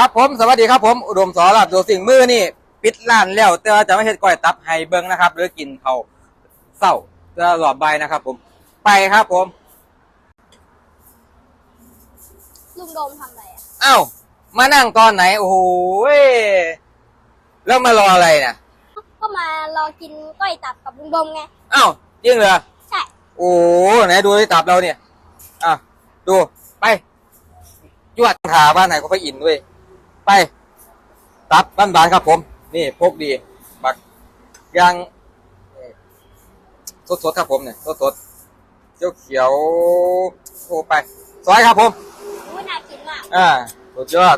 ครับผมสวัสดีครับผมอุดมสอรับโดสิ่งมือนี่ปิดร้านแล้วแต่ว่าจะไม่เห็นก้อยตับไฮเบิ้งนะครับ หรือกินเขาวเศร้าจะหลอดใบนะครับ ผมไปครับผมลุงโดมทำอะไรอะเอ้ามานั่งตอนไหนโอ้โหยแล้วมารออะไรเนี่ยก็มารอกินก้อยตับกับลุงโดมไงเอ้าจริงเหรอใช่โอ้ไหนดูที่ตับเราเนี่ยอะดูไปจวดขาบ้านไหนก็ไปอินด้วย ไป ตับบ้านบานๆครับผม นี่พกดีบักยางสดๆครับผมเนี่ยสดๆเขียวเขียวๆโอ้ไปซอยครับผมอุ้ยน่ากินมากอ่าสุดยอด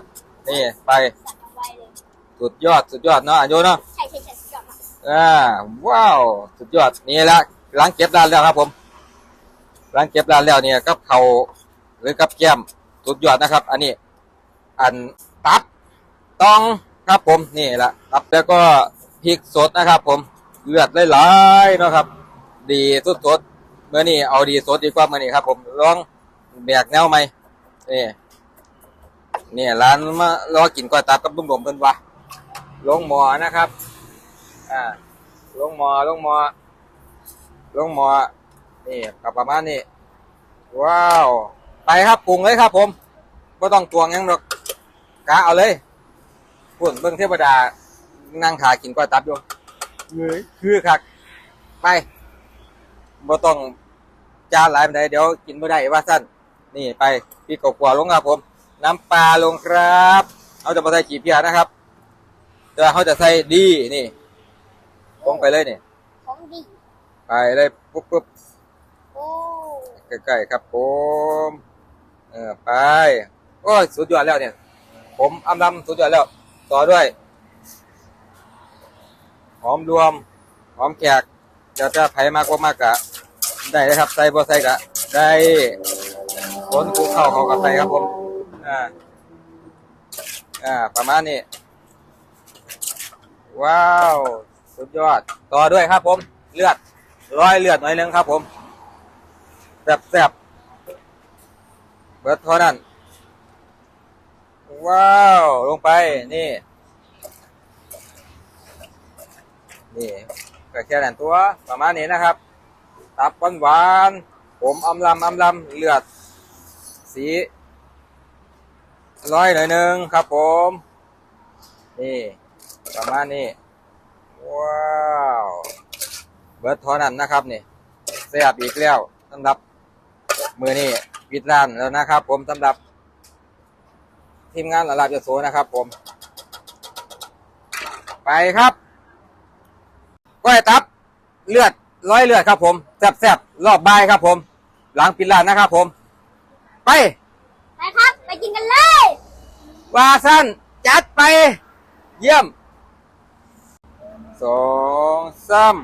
นี่ไปจัดเอาไว้เลยสุดยอดสุดยอดเนาะอันโยเนาะใช่ใช่ใช่สุดยอดมากอ่าว้าวสุดยอดนี่แหละล้างเก็บร้านแล้วครับผมล้างเก็บร้านแล้วเนี่ยกับเขาวหรือกับแก้มสุดยอดนะครับ อันนี้ อันตับ ตองครับผมนี่แหละตับแล้วก็พริกสดนะครับ ผมเลือดหลายๆนะครับ ดีสดสดๆเมื่อนี้เอาดีสดดีกว่าเมื่อนี้ครับ ผมลองแบกแนวไหมนี่นี่ร้านมารอกินก๋วยตับกับบุ้มบมเพิ่นวะลงหมอนะครับอ่าลงหมอลงหมอลงหมอนี่กับประมาณนี้ว้าว ไปครับปรุงเลยครับ ผมก็ต้องตวงยังหรอกกะเอาเลย พุ่นเบิ่งเทวดา นั่งขากินก๋วยตับอยู่เฮ้ยคือคักไปบ่ต้องจานหลายปานใดเดี๋ยวกินบ่ได้ว่าสั้นนี่ไปพี่กบกัวลงครับผม น้ำปลาลงครับเอาจะมาใส่กี่เพียนะครับแต่เขาจะใส่ดีนี่ลงไปเลยนี่ของดีไปเลยปุ๊บปุ๊บโอ้ใกล้ๆครับผมเออไปโอ้ยสุดยอดแล้วเนี่ย ผมอำลำสุดยอดแล้ว ต่อด้วย หอมรวม หอมแขกจะจะไผมากกว่ามากกะได้เลยครับใส่บ่ใส่กะ ได้ผลคูเข้าเขากับใส่ครับผมอ่าอ่าประมาณนี้ ว้าว สุดยอด ต่อด้วยครับผม เลือดร้อยเลือดหน่อยหนึงครับผมแซ่บแซ่บเบิดเท่านั้น ว้าว ลงไป นี่ นี่ก็แค่นั้นตัวประมาณนี้นะครับ ตับหวานหวานๆผมอำลำอำลำเลือด สีร้อยหน่อยหนึ่งครับผม นี่ ประมาณนี้ ว้าว เบิร์ดท่านั้นนะครับนี่เสียบอีกแล้วสำหรับมือนี่ปิดร้านแล้วนะครับ ผมสำหรับ ทีมงานลาลาบยโสนะครับ ผม ไปครับก้อยตับ เลือดร้อยเลือดครับ ผมแซ่บๆรอบบ่ายครับ ผม หลังปิดร้านนะครับ ผม ไปไปครับ ไปกินกันเลย วาสั้นจัดไป เยี่ยมสองสาม